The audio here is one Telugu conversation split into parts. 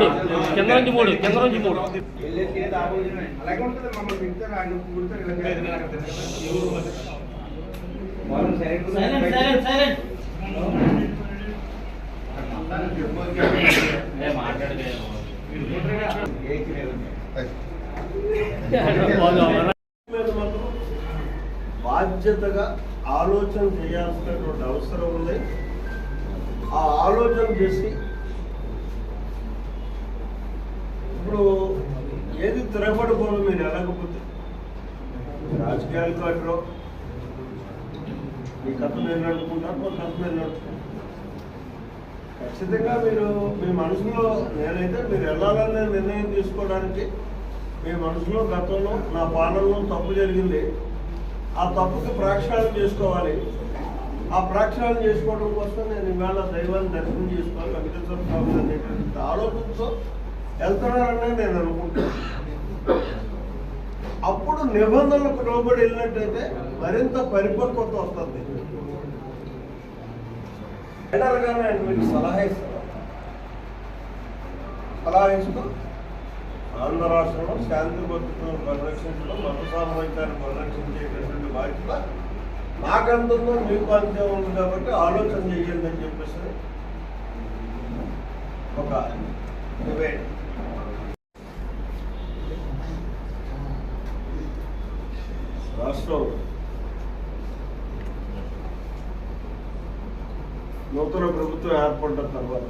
మూడు. కింద నుంచి మూడు. కింద నుంచి మూడు. బాధ్యతగా ఆలోచన చేయాల్సినటువంటి అవసరం ఉంది. ఆ ఆలోచన చేసి ఇప్పుడు ఏది తిరగబడిపోదు మీరు ఎలాగపోతే రాజకీయాలు కట్టరు మీ కథ మీరు నడుపుకుంటారు మా కథ మీరు నడుపుకుంటారు. ఖచ్చితంగా మీరు మీ మనసులో నేనైతే మీరు వెళ్ళాలనే నిర్ణయం తీసుకోవడానికి మీ మనసులో గతంలో నా పాలనలో తప్పు జరిగింది. ఆ తప్పుకి ప్రాక్షాళన చేసుకోవాలి. ఆ ప్రాక్షాళన చేసుకోవడం కోసం నేను ఇవాళ దైవాన్ని దర్శనం చేసుకోవాలి వెంకటేశ్వర స్వామి అనేటువంటి ఆలోచనతో వెళ్తున్నారనే నేను అనుకుంటున్నాను. అప్పుడు నిబంధనలకు లోబడి వెళ్ళినట్టయితే మరింత పరిపక్వత వస్తుంది. జనరల్గానే ఆయన మీకు సలహా ఇస్తారు. సలహా ఇస్తూ ఆంధ్ర రాష్ట్రంలో శాంతి భద్రతను పరిరక్షించడం మత సామర్థ్యాన్ని పరిరక్షించేటటువంటి బాధ్యత నాకంతుందో మీకు అంతే ఉంది కాబట్టి ఆలోచన చేయండి అని చెప్పేసి ఒక డిబేట్ రాష్ట్రం నూతన ప్రభుత్వం ఏర్పడిన తర్వాత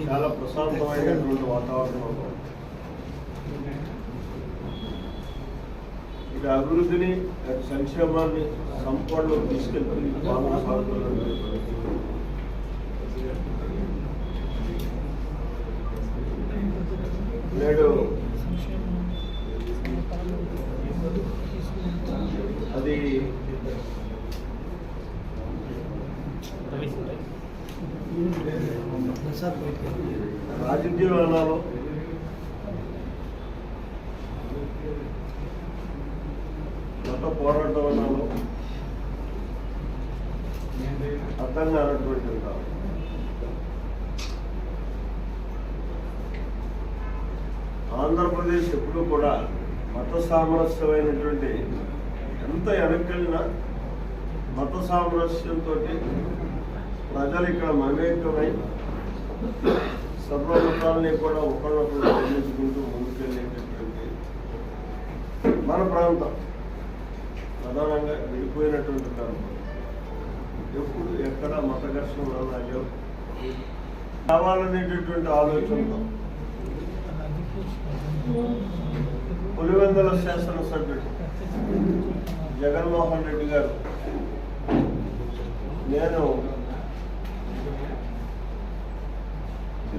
చాలా ప్రశాంతమైనటువంటి వాతావరణం ఉంది. ఇది అభివృద్ధిని అటు సంక్షేమాన్ని సంపూర్ణ తీసుకెళ్తుంది పాలన సాగుతున్నటువంటి నేడు రాజకీయాలలో మత పోరాటం అన్నాలో అర్థం కానటువంటి ఉంటారు ఆంధ్రప్రదేశ్ ఎప్పుడూ కూడా మత సామరస్యమైనటువంటి ఎంత వెనక్కెళ్ళినా మత సామరస్యంతో ప్రజలు ఇక్కడ మమేకమై సర్వమతాలని కూడా ఒకళ్ళొకళ్ళు నిర్మించుకుంటూ ముందుకెళ్ళేటటువంటి మన ప్రాంతం. ప్రధానంగా విడిపోయినటువంటి ప్రాంతం. ఎప్పుడు ఎక్కడ మత ఘర్షణలు లేవు కావాలనేటటువంటి ఆలోచనతో. పులివెందుల శాసనసభ్యుడు జగన్మోహన్ రెడ్డి గారు నేను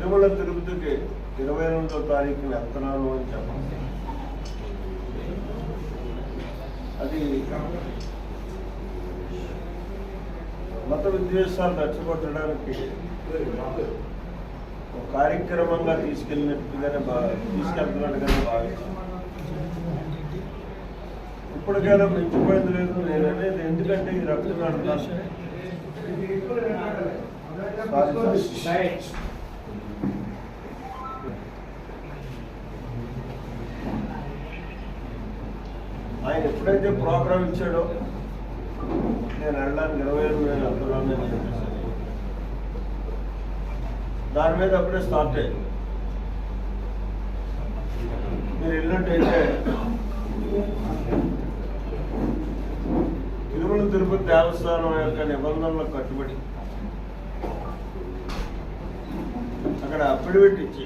తిరుమల తిరుపతికి ఇరవై ఎనిమిదో తారీఖున వెళ్తున్నాను అని చెప్పండి. అది మత విద్వేషాలు రెచ్చగొట్టడానికి ఒక కార్యక్రమంగా తీసుకెళ్ళినట్టుగానే బాగా తీసుకెళ్తున్నట్టుగానే భావించాను ఇప్పటికైనా మించిపోయింది లేదు నేను అనేది ఎందుకంటే ఈ రక్తనాడు ఆయన ఎప్పుడైతే ప్రోగ్రామ్ ఇచ్చాడో నేను వెళ్ళడానికి ఇరవై ఎనిమిది వేలు వెళ్తున్నాను అని దాని మీద అప్పుడే స్టార్ట్ అయ్యింది మీరు వెళ్ళినట్టయితే తిరుమల తిరుపతి దేవస్థానం యొక్క నిబంధనలకు కట్టుబడి అక్కడ అఫిడవిట్ ఇచ్చి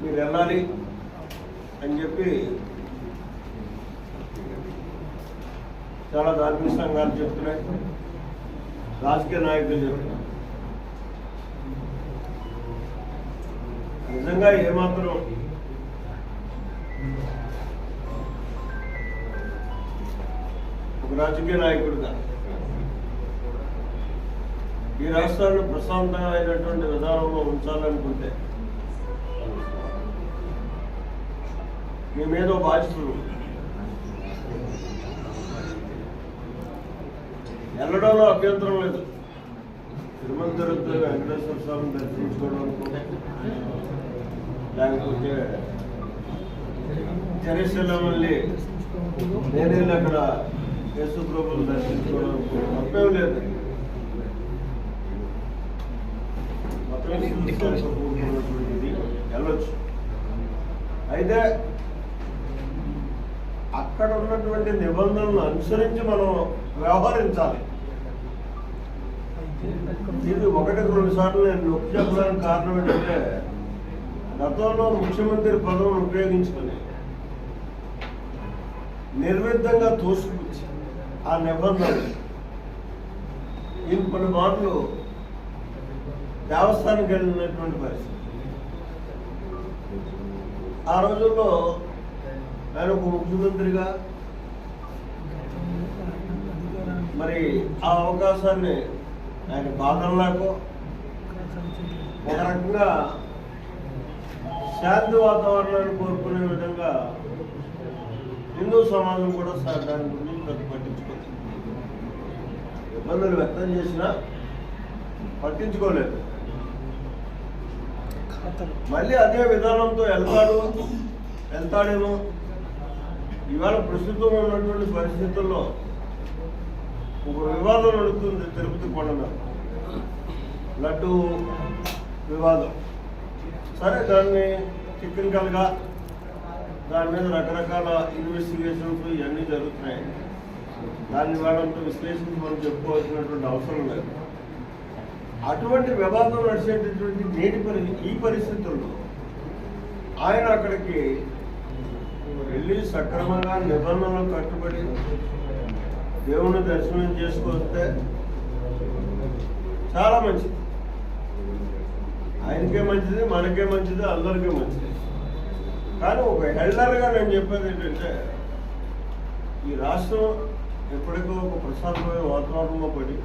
మీరు వెళ్ళాలి అని చెప్పి చాలా ధార్మిక సంఘాలు చెప్తున్నాయి. రాజకీయ నాయకులు చెప్తున్నారు. నిజంగా ఏమాత్రం ఒక రాజకీయ నాయకుడుగా ఈ రాష్ట్రాన్ని ప్రశాంతమైనటువంటి విధానంలో ఉంచాలనుకుంటే మీ మీద ఓ బాధ్యతలు ఉన్నాయి. వెళ్ళడంలో అభ్యంతరం లేదు తిరుమల తిరుపతి వెంకటేశ్వర స్వామిని దర్శించుకోవడానికి లేకపోతే జెరూసలేం వెళ్ళి నేను వెళ్ళి అక్కడ యేసు ప్రభువుని దర్శించుకోవడానికి తప్పేం లేదు మతవిశ్వాసంతో కూడుకున్నటువంటిది వెళ్ళొచ్చు అయితే అక్కడ ఉన్నటువంటి నిబంధనలను అనుసరించి మనం వ్యవహరించాలి. ఇది ఒకటి రెండు సార్లు నేను నొక్కి చెప్పడానికి కారణం ఏంటంటే గతంలో ముఖ్యమంత్రి పదవిని ఉపయోగించుకుని నిర్విధంగా తోసుకొచ్చి ఆ నిబంధన ఈయన కొన్ని మార్లు దేవస్థానానికి వెళ్ళినటువంటి పరిస్థితి. ఆ రోజుల్లో ఆయన ఒక ముఖ్యమంత్రిగా మరి ఆ అవకాశాన్ని ఆయన బాధల్లాకో ఒక రకంగా శాంతి వాతావరణాన్ని కోరుకునే విధంగా హిందూ సమాజం కూడా దాని గురించి పెద్ద పట్టించుకోలేదు ఇబ్బందులు వ్యక్తం చేసినా పట్టించుకోలేదు. మళ్ళీ అదే విధానంతో వెళ్తాడు వెళ్తాడేమో ఇవాళ ప్రస్తుతం ఉన్నటువంటి పరిస్థితుల్లో ఒక వివాదం నడుస్తుంది తిరుపతి కొండ లడ్డు వివాదం. సరే దాన్ని టెక్నికల్గా దాని మీద రకరకాల ఇన్వెస్టిగేషన్స్ ఇవన్నీ జరుగుతున్నాయి. దాన్ని వాళ్ళంతా విశ్లేషించి మనం చెప్పుకోవాల్సినటువంటి అవసరం లేదు. అటువంటి వివాదం నడిచేటటువంటి నేటి పరి ఈ పరిస్థితుల్లో ఆయన అక్కడికి వెళ్ళి సక్రమంగా నిబంధనలు కట్టుబడి దేవుని దర్శనం చేసుకొస్తే చాలా మంచిది. ఆయనకే మంచిది మనకే మంచిది అందరికీ మంచిది. కానీ ఒక హెల్డర్గా నేను చెప్పేది ఏంటంటే ఈ రాష్ట్రం ఎప్పటికో ఒక ప్రశాంతమైన వాతావరణంలో పడి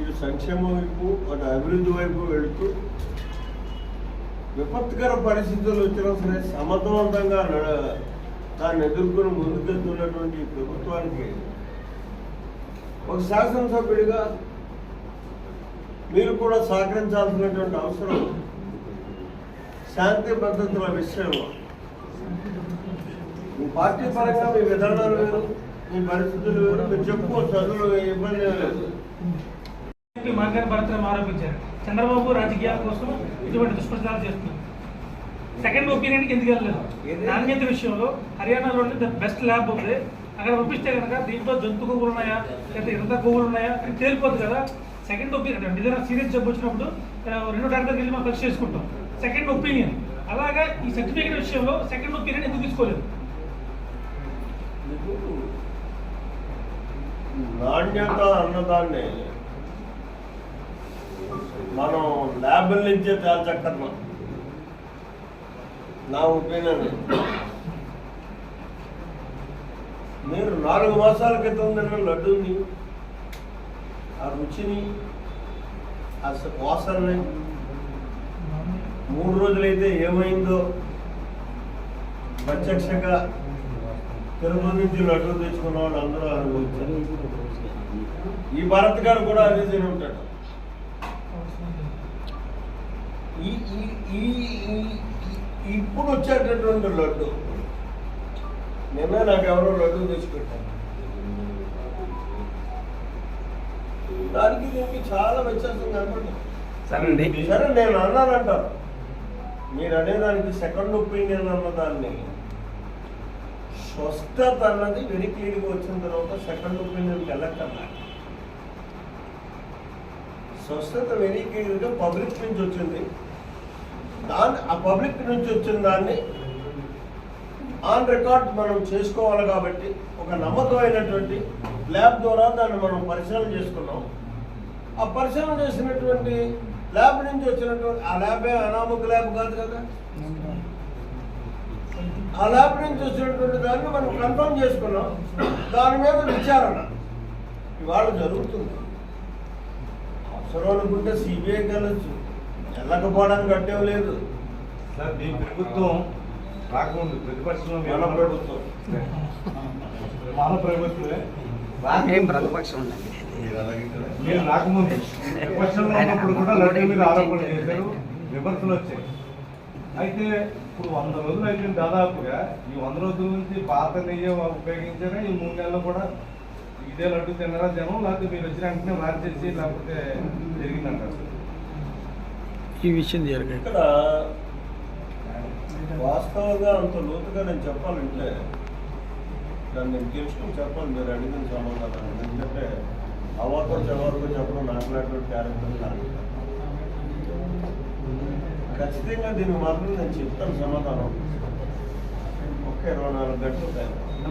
ఇటు సంక్షేమం వైపు అటు అభివృద్ధి వైపు వెళుతూ విపత్కర పరిస్థితులు వచ్చినా సరే సమర్థవంతంగా నడ- దాన్ని ఎదుర్కొని ముందుకెళ్తున్నటువంటి ప్రభుత్వానికి ఒక శాసనసభ్యుడిగా మీరు కూడా సహకరించాల్సినటువంటి అవసరం శాంతి భద్రతల విషయంలో మీ పార్టీ పరంగా మీ విధానాలు వేరు మీ పరిస్థితులు వేరు మీరు చెప్పుకోవచ్చు చదువులు ఇబ్బంది లేదు. చెప్పి మార్గాన్ని భరతరం ఆరోపించారు చంద్రబాబు రాజకీయాల కోసం ఇటువంటి దుష్ప్రచారాలు చేస్తున్నారు సెకండ్ ఒపీనియన్కి ఎందుకు వెళ్ళలేదు? నాణ్యత విషయంలో హర్యానాలోని ద బెస్ట్ ల్యాబ్ ఉంది. అక్కడ పంపిస్తే కనుక దీంట్లో జంతు కొవ్వులు ఉన్నాయా? లేదా ఇతర కొవ్వులు ఉన్నాయా? అని తేలిపోద్ది కదా. సెకండ్ ఒపీనియన్ అంటే ఏదైనా సీరియస్ జబ్బు వచ్చినప్పుడు రెండో డాక్టర్కి వెళ్ళి మనం టెస్ట్ చేసుకుంటాం. సెకండ్ ఒపీనియన్ అలాగా ఈ సర్టిఫికేట్ విషయంలో సెకండ్ ఒపీనియన్ ఎందుకు తీసుకోలేదు? నాణ్యత అన్నదాన్ని మనం ల్యాబుల నుంచే తేల్చక్కర్లా నా ఒపీనియన్. మీరు నాలుగు మాసాల క్రితం తిన్న లడ్డూని ఆ రుచిని ఆ వాసనని మూడు రోజులైతే ఏమైందో ప్రత్యక్షంగా తిరుపతి నుంచి లడ్డు తెచ్చుకున్న వాళ్ళు అందరూ అనుభవించారు. ఈ భరత్ గారు కూడా అదే తిని ఉంటాడు ఈ ఈ ఇప్పుడు వచ్చేటటువంటి లడ్డు. నిన్న నాకు ఎవరో లడ్డు తెచ్చిపెట్టారు దానికి దీనికి చాలా వ్యత్యాసం కనపడుతుంది సరేనండి. సరే నేను అన్నానంటారు మీరు అనేదానికి సెకండ్ ఒపీనియన్ అన్న దాన్ని. స్వస్థత అన్నది వెరీ క్లియర్గా వచ్చిన తర్వాత సెకండ్ ఒపీనియన్కి వెళ్ళక్కర్లా. స్వస్థత వెరీ క్లియర్గా పబ్లిక్ నుంచి వచ్చింది. దాన్ని ఆ పబ్లిక్ నుంచి వచ్చిన దాన్ని ఆన్ రికార్డ్ మనం చేసుకోవాలి కాబట్టి ఒక నమ్మకమైనటువంటి ల్యాబ్ ద్వారా దాన్ని మనం పరిశీలన చేసుకున్నాం. ఆ పరిశీలన చేసినటువంటి ల్యాబ్ నుంచి వచ్చినటువంటి ఆ ల్యాబే అనామక ల్యాబ్ కాదు కదా? ఆ ల్యాబ్ నుంచి వచ్చినటువంటి దాన్ని మనం కన్ఫర్మ్ చేసుకున్నాం. దాని మీద విచారణ. ఇవాళ జరుగుతుంది. అవసరం అనుకుంటే సిబిఐకి వెళ్ళొచ్చు. వెళ్ళకపోవడానికి అడ్డం లేదు. సార్ మీ ప్రభుత్వం రాకముందు ప్రతిపక్షంలో మన ప్రభుత్వం? మన ప్రభుత్వమే. ఏం ప్రతిపక్షం మీరు రాకముందు ప్రతిపక్షంలో ఉన్నప్పుడు కూడా లడ్డు మీద ఆరోపణలు చేశారు విమర్శలు వచ్చాయి. అయితే ఇప్పుడు వంద రోజులు అయిపోయింది దాదాపుగా. ఈ వంద రోజుల నుంచి పాత నెయ్యి ఉపయోగించారా ఈ మూడు నెలలు కూడా ఇదే లడ్డు తిన్నారా జనం? లేకపోతే మీరు వచ్చిన వెంటనే మార్చేసి లేకపోతే జరిగిందంటారు? ఈ విషయం జరిగాయి ఇక్కడ వాస్తవంగా అంత లోతుగా నేను చెప్పాలంటే దాన్ని నేను తెలుసుకుని చెప్పాలి మీరు అడిగిన సమాధానం ఎందుకంటే అవాకో చవాకో చెప్పడం నాకున్నటువంటి క్యారెక్టర్ కాదు. ఖచ్చితంగా దీని మాత్రం నేను చెప్తాను సమాధానం. ఒక్క ఇరవై నాలుగు గంటలు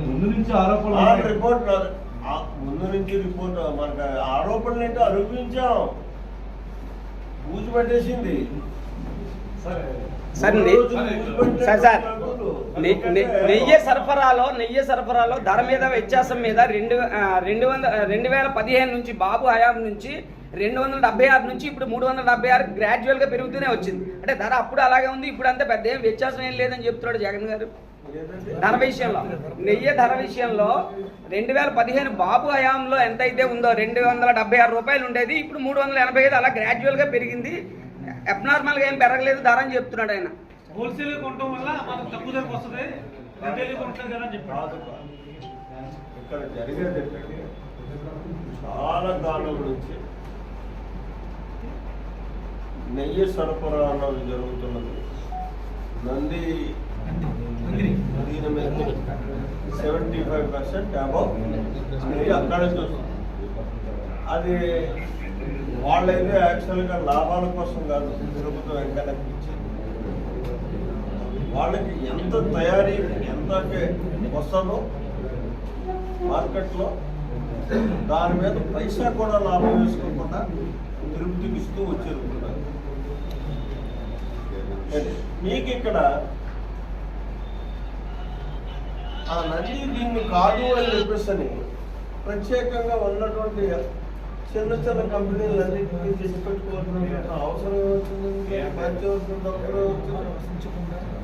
ముందు నుంచి ఆరోపణలు. రిపోర్ట్ ముందు నుంచి రిపోర్ట్ మనకు ఆరోపణలు ఏంటో అనిపించాం పూజ పెట్టేసింది. సార్, నెయ్యి సరఫరాలో నెయ్యి సరఫరాలో ధర మీద వ్యత్యాసం మీద రెండు రెండు వందల రెండు వేల పదిహేను నుంచి బాబు హయాం నుంచి రెండు వందల డెబ్బై ఆరు నుంచి ఇప్పుడు మూడు వందల డెబ్బై ఆరు గ్రాడ్యువల్గా పెరుగుతూనే వచ్చింది. అంటే ధర అప్పుడు అలాగే ఉంది ఇప్పుడు అంతా పెద్ద ఏం వ్యత్యాసం ఏం లేదని చెప్తున్నాడు జగన్ గారు? ధర విషయంలో. నెయ్యి ధర విషయంలో రెండు వేల పదిహేను బాబు హయాంలో ఎంత అయితే ఉందో రెండు వందల డెబ్బై ఆరు రూపాయలు ఉండేది. ఇప్పుడు మూడు వందల ఎనభై ఐదు అలా గ్రాడ్యువల్గా పెరిగింది. అబ్నార్మల్గా ఏం పెరగలేదు ధర అని చెప్తున్నాడు ఆయన. హోల్సేల్ కొనడం వల్ల మనకు తక్కువ ధరకు వస్తుంది. రిటైల్ కొంటారు కదా అని చెప్పాడు. కాదు కాదు. ఇక్కడ జరిగేది ఏంటంటే చాలా కాలం నుంచి నెయ్యి సరఫరా అన్నది జరుగుతున్నది. నంది దీని సెవెంటీ ఫైవ్ పర్సెంట్ అబౌవ్ నెయ్యి అక్కడ నుంచి వస్తుంది. అది వాళ్ళైతే యాక్చువల్గా లాభాల కోసం కాదు తిరుపతి వెంకటకి ఇచ్చింది వాళ్ళకి ఎంత తయారీ ఎంత వస్తుందో మార్కెట్లో దాని మీద పైసా కూడా లాభం వేసుకోకుండా తిరుపతికి ఇస్తూ వచ్చారు. మీకు ఇక్కడ ఆ నది దీన్ని కాదు అని చెప్పేసి ప్రత్యేకంగా ఉన్నటువంటి చిన్న చిన్న కంపెనీలన్నింటినీ చేసి పెట్టుకోవాల్సిన అవసరం ఏమవుతుంది వచ్చింది